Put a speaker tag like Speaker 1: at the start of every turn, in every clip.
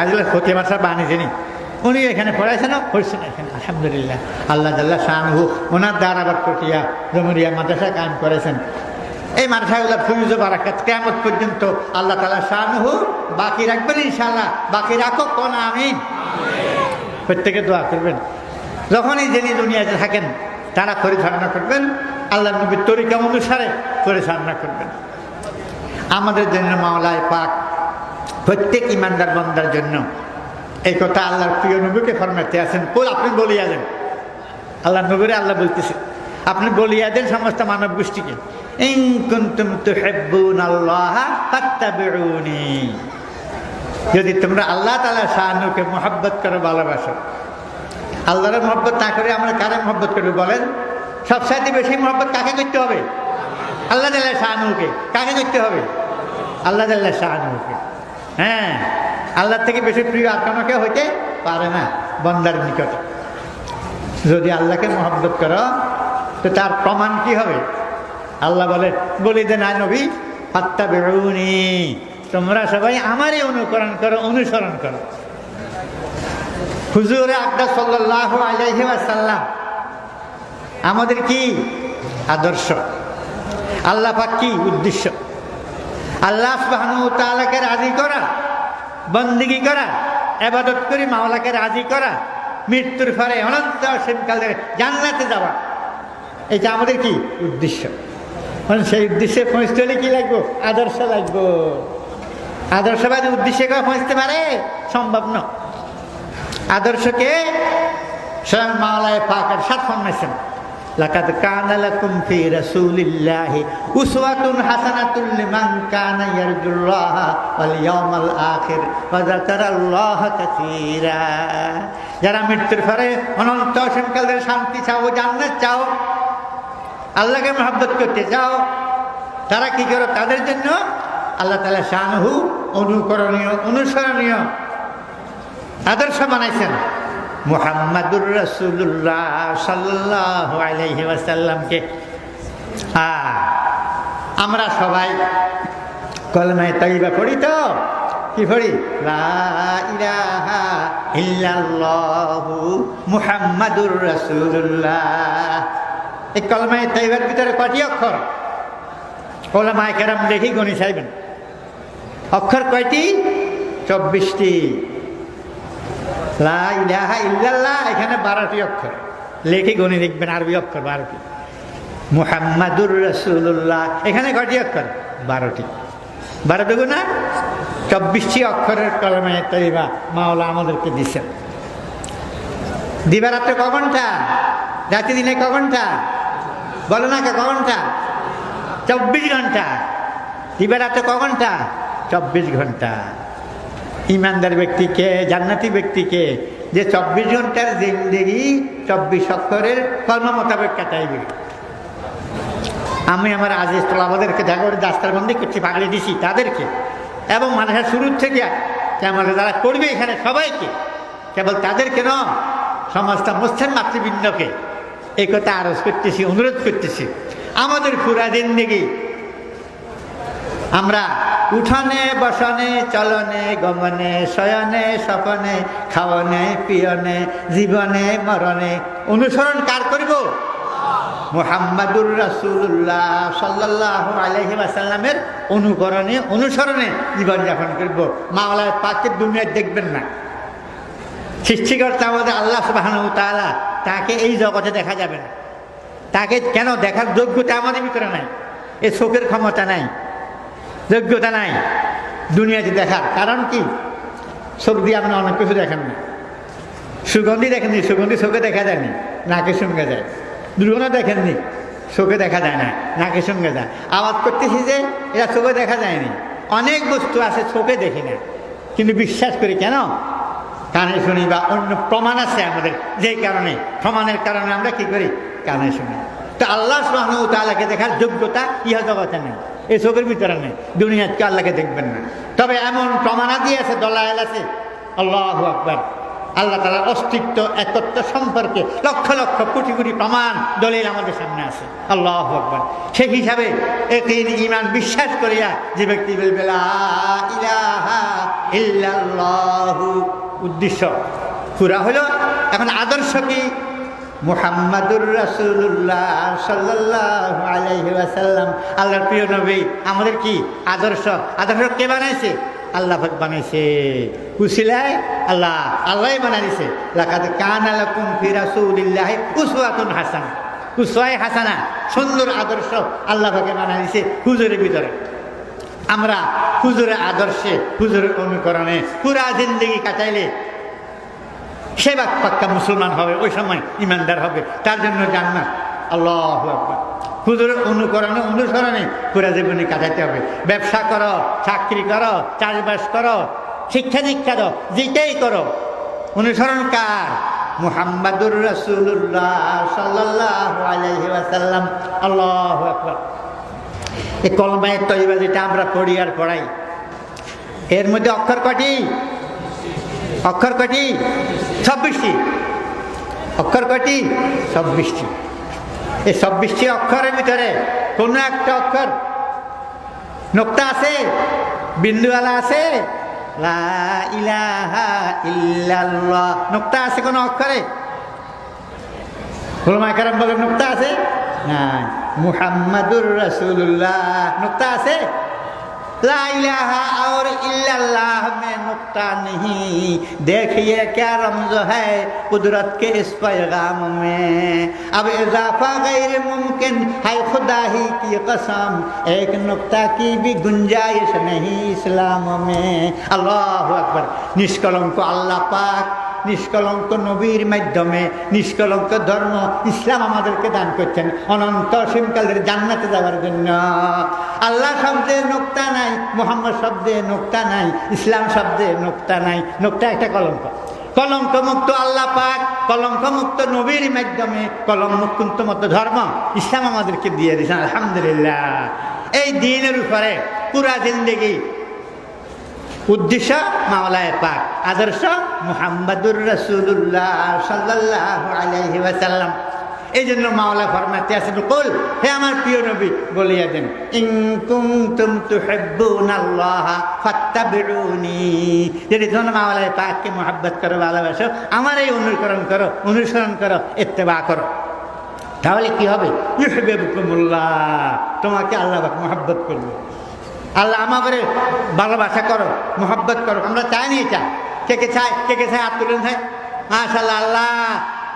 Speaker 1: আজকে ফতে মাসা বানিয়েছেনি উনি এখানে পড়াইছেন, পড়ছেন এখানে, আলহামদুলিল্লাহ। আল্লাহ জাল্লাহ শাহু ওনার দ্বারা আবার প্রক্রিয়া জমরিয়া মাদ্রাসা কায়েম করেছেন। এই মাদ্রাসাগুলো ফুজুজ বারাকাত কেমত পর্যন্ত আল্লাহ তালা শাহু বাকি রাখবেন ইনশাল্লাহ বাকি রাখো কোন আমিন। প্রত্যেকে দোয়া করবেন। যখনই যিনি দুনিয়াতে থাকেন, তারা পরিচালনা করবেন। আল্লাহ নবীর তরিকা অনুসারে পরিচালনা করবেন। আমাদের জন্য মাওলায় পাক প্রত্যেক ইমানদার বন্দার জন্য। এই কথা আল্লাহর প্রিয় নবীকে ফরমাতে আছেন। কোল আপনি বলিয়া দেন। আল্লাহ নবীরে আল্লাহ বলতেছে, আপনি বলিয়া দেন সমস্ত মানব গোষ্ঠীকে। যদি তোমরা আল্লাহ তালা শাহানুকে মোহাব্বত করে, ভালোবাসো। আল্লাহর মহব্বত না করে আমরা কারে মহব্বত করবে বলেন? সবসাইতে বেশি মহব্বত কাকে করতে হবে? আল্লাহ তাল্লাহ শাহানুকে কাকে করতে হবে? আল্লাহ তাল্লাহ শাহানুকে হ্যাঁ আল্লাহ থেকে বেশি প্রিয় আর কোনো কেউ হইতে পারে না বন্দার নিকট। যদি আল্লাহকে মোহাব্বত করো, তো তার প্রমাণ কি হবে? আল্লাহ বলে, বলি যে, না নবী ফাত্তা বেরুনি তোমরা সবাই আমারই অনুকরণ করো, অনুসরণ করো। হুজুর আকদা সাল্লাহ আলাইহি সাল্লাম আমাদের কি আদর্শ? আল্লাহ পাক কি উদ্দেশ্য? আল্লাহ তাআলাকে রাজি করা, বন্দিগি করা এবাদত করি, মাওলাকে রাজি করা, মৃত্যুর পরে অনন্ত অসীমকালের জান্নাতে যাওয়া। এটা আমাদের কি উদ্দেশ্য? মানে সেই উদ্দেশ্যে পৌঁছতে হলে কি লাগবো? আদর্শ লাগবো। আদর্শবাদী উদ্দেশ্যে কেউ পৌঁছতে পারে? সম্ভব না। আদর্শকে স্বয়ং মাওলায় পাকের সাত ফরমাইছেন লাকাদ কানা লাকুম ফি রাসূলিল্লাহি উসওয়াতুন হাসানাতুল লিমান কানা ইয়ারজুল্লাহ ওয়াল ইয়াউমাল আখির ওয়া যাকারাল্লাহ যারা মৃত্যুর পরে অনন্ত অসীমকালের শান্তি চাও, জান্নাত চাও, আল্লাহকে মহব্বত করতে চাও, তারা কি করো? তাদের জন্য আল্লাহ তালা শানহু অনুকরণীয়, অনুসরণীয় আদর্শ বানাইছেন। মুহাম্মাদুর রসুল্লাহ সাল্লাহ আলহি ওয়াসাল্লামকে। আমরা সবাই কলমায় তৈবা পড়ি তো? কি পড়ি? মুহাম্মাদুর রাসূলুল্লাহ। এই কলমায় তৈবার ভিতরে কটি অক্ষর? কলমায় কেরাম দেখি গণি চাইবেন অক্ষর কয়টি? চব্বিশটি। লা এখানে বারোটি অক্ষর। লেখে গণি দেখবেন আরবি অক্ষর বারোটি। মুহাম্মাদুর রসুল্লাহ এখানে কটি অক্ষর? বারোটি। বারো না চব্বিশটি অক্ষরের কলমে তৈবা মাওলা আমাদেরকে দিচ্ছেন দিবারাত্র ক ঘণ্টা রাতে দিনে ক ঘণ্টা বলো না ক ঘণ্টা চব্বিশ ঘণ্টা। দিবারাত্র ক ঘণ্টা চব্বিশ ঘণ্টা। ইমানদার ব্যক্তিকে, জান্নাতি ব্যক্তিকে যে চব্বিশ ঘণ্টার জিন্দেগি চব্বিশ অক্ষরের কর্ম মোতাবেক কাটাইবে আমি আমার আজিজ তোলাবাদেরকে দেখা করে দাস্তারবন্দি করছি, পাগড়ি দিছি তাদেরকে। এবং মানুষের শুরুর থেকে কেমন যারা করবে এখানে সবাইকে, কেবল তাদেরকে ন সমস্ত মুসলিম মাতৃবৃন্দকে। এই কথা আরজ করতেছি, অনুরোধ করতেছি। আমাদের পুরা জিন্দেগি আমরা উঠনে, বসনে, চলনে, গমনে, শয়নে, স্বপনে, খাওয়নে, পিয়নে, জীবনে, মরণে। অনুসরণ কার করিব? মোহাম্মদুর রাসুল্লাহ সাল্লাহ আলহি আসাল্লামের অনুকরণে, অনুসরণে জীবনযাপন করব। মাওলায় পাকের দুনিয়ায় দেখবেন না। সৃষ্টিকর্তা আমাদের আল্লাহ সুবাহানু তালা তাকে এই জগতে দেখা যাবে না। তাকে কেন দেখার যোগ্যতা আমাদের ভিতরে নাই? এ শোকের ক্ষমতা নাই। যোগ্যতা নাই। দুনিয়াতে দেখার। কারণ কি? চোখ দিয়ে আপনি অনেক কিছু দেখেন না। সুগন্ধি দেখেননি সুগন্ধি চোখে দেখা যায়নি নাকে সঙ্গে যায়। দুর্গন্ধ দেখেননি চোখে দেখা যায় না নাকে সঙ্গে যায়। আওয়াজ করতেছি যে, এটা চোখে দেখা যায়নি অনেক বস্তু আছে চোখে দেখি না। কিন্তু বিশ্বাস করি কেন? কানে শুনি বা অন্য প্রমাণ আছে আমাদের। যেই কারণে, প্রমাণের কারণে আমরা কি করি? কানে শুনি। তো আল্লাহ সুবহানাহু তাআলাকে দেখার যোগ্যতা ইহা জগতে নেই। এই চোখের ভিতরে নেই। দুনিয়াতে আল্লাহকে দেখবেন না? তবে এমন প্রমাণাদি আছে, দলায়াল আছে। আল্লাহ আকবার। আল্লাহ তালার অস্তিত্ব, একত্ব সম্পর্কে লক্ষ লক্ষ কোটি কোটি প্রমাণ, দলিল আমাদের সামনে আছে। আল্লাহ আকবার। সেই হিসাবে একদিন ইমান বিশ্বাস করিয়া যে ব্যক্তি বলবে উদ্দেশ্য। পুরা হলো এখন আদর্শ কি? মুহাম্মাদুর রাসুল্লাহ সাল্লাল্লাহু আলাইহি ওয়াসাল্লাম। আল্লাহর প্রিয় নবী, আমাদের কি আদর্শ? আদর্শ কে বানাইছে? আল্লাহ পাক বানাইছে। কুশিলায় আল্লাহ আল্লাহই বানাইছে। লাকাদ কানা লাকুম ফি রাসূলিল্লাহি উসওয়াতুন হাসানা। উসওয়ায়ে হাসানা, সুন্দর আদর্শ আল্লাহ পাকে বানাইছে হুজুরের ভিতরে। আমরা হুজুরের আদর্শে, হুজুরের অনুকরণে পুরা জিন্দগি কাটাইলে সে বাক পাক্কা মুসলমান হবে, ওই সময় ইমানদার হবে, তার জন্য জান্নাত। আল্লাহ আকবার। হুজুরের অনুকরণে, অনুসরণে পুরা জীবনে কাটাইতে হবে। ব্যবসা করো, চাকরি করো, চাষবাস করো, শিক্ষা দীক্ষা দাও, যেটাই করো। অনুসরণ কার? মুহাম্মাদুর রাসূলুল্লাহ সাল্লাল্লাহু আলাইহি ওয়াসাল্লাম। আল্লাহু আকবার। এই কলমায় তৈবা যেটা আমরা পড়ি আর পড়াই। এর মধ্যে অক্ষর কটি অক্ষর কটি? ছাব্বিশটি। অক্ষর কটি? ছাব্বিশটি। এই ছাব্বিশটি অক্ষরের ভিতরে কোন একটা অক্ষর নোক্তা আছে? বিন্দুওয়ালা আছে? নোক্তা আছে কোনো অক্ষরে? হুলমাকার বলেন, নোক্তা আছে? না মুহাম্মাদুর রসুল্লাহ নোক্তা আছে? লাইলাহা আর ইল্লাল্লাহ। नुक्ता नहीं। देखिए क्या रमज है कुदरत के इस पैगाम में। अब इजाफा गैर मुमकिन है खुदा ही की कसम। एक नुकता की भी गुंजाइश नहीं इस्लाम में। अल्लाह अकबर। निष्कलम को अल्लाह पाक নিষ্কলঙ্ক নবীর মাধ্যমে, নিষ্কলঙ্ক ধর্ম ইসলাম আমাদেরকে দান করছেন। অনন্ত অসীমকালের জান্নাতে যাওয়ার জন্য। আল্লাহ শব্দে নোক্তা নাই, মোহাম্মদ শব্দে নোক্তা নাই, ইসলাম শব্দে নোক্তা নাই। নোক্তা একটা কলঙ্ক। কলঙ্ক মুক্ত আল্লাহ পাক কলঙ্ক মুক্ত নবীর মাধ্যমে কলম মুক্ত মতো ধর্ম ইসলাম আমাদেরকে দিয়ে দিয়েছেন, আলহামদুলিল্লাহ। এই দিনের উপরে পুরা জিন্দগি উদ্দেশ্য মাওলায় পাক। আদর্শ মুহাম্মাদুর রাসূলুল্লাহ সাল্লাল্লাহু আলাইহি ওয়াসাল্লাম। এই জন্য মাওলা ফরমাতে আছেন, কুল, হে আমার প্রিয় নবী, বলিয়া দেন, ইন কুনতুম তুহিব্বুনাল্লাহ ফাত্তাবিউনি। যদি তোমরা মাওলায় পাককে মহব্বত করো, ভালোবাসো, আমার এই অনুকরণ করো, অনুসরণ করো, ইত্তেবা করো। তাহলে কি হবে? ইউহিব্বুকুমুল্লাহ তোমাকে আল্লাহ মহব্বত করবে। আল্লাহ আমাদের ভালোবাসা করো, মোহব্বত করো। আমরা চাই নি চাই কে কে চাই কে কে চাই হাত তুলেন চাই মাশাল্লাহ আল্লাহ।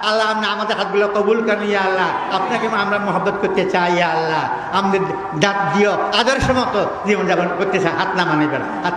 Speaker 1: আল্লাহ আপনি আমাদের হাতগুলো কবুল করেন, ইয়া আল্লাহ। আপনাকে আমরা মহব্বত করতে চাই, ইয়া আল্লাহ। আমাদের দাঁত দিও আদর্শ মতো জীবনযাপন করতে চাই। হাত না মানিবেন হাত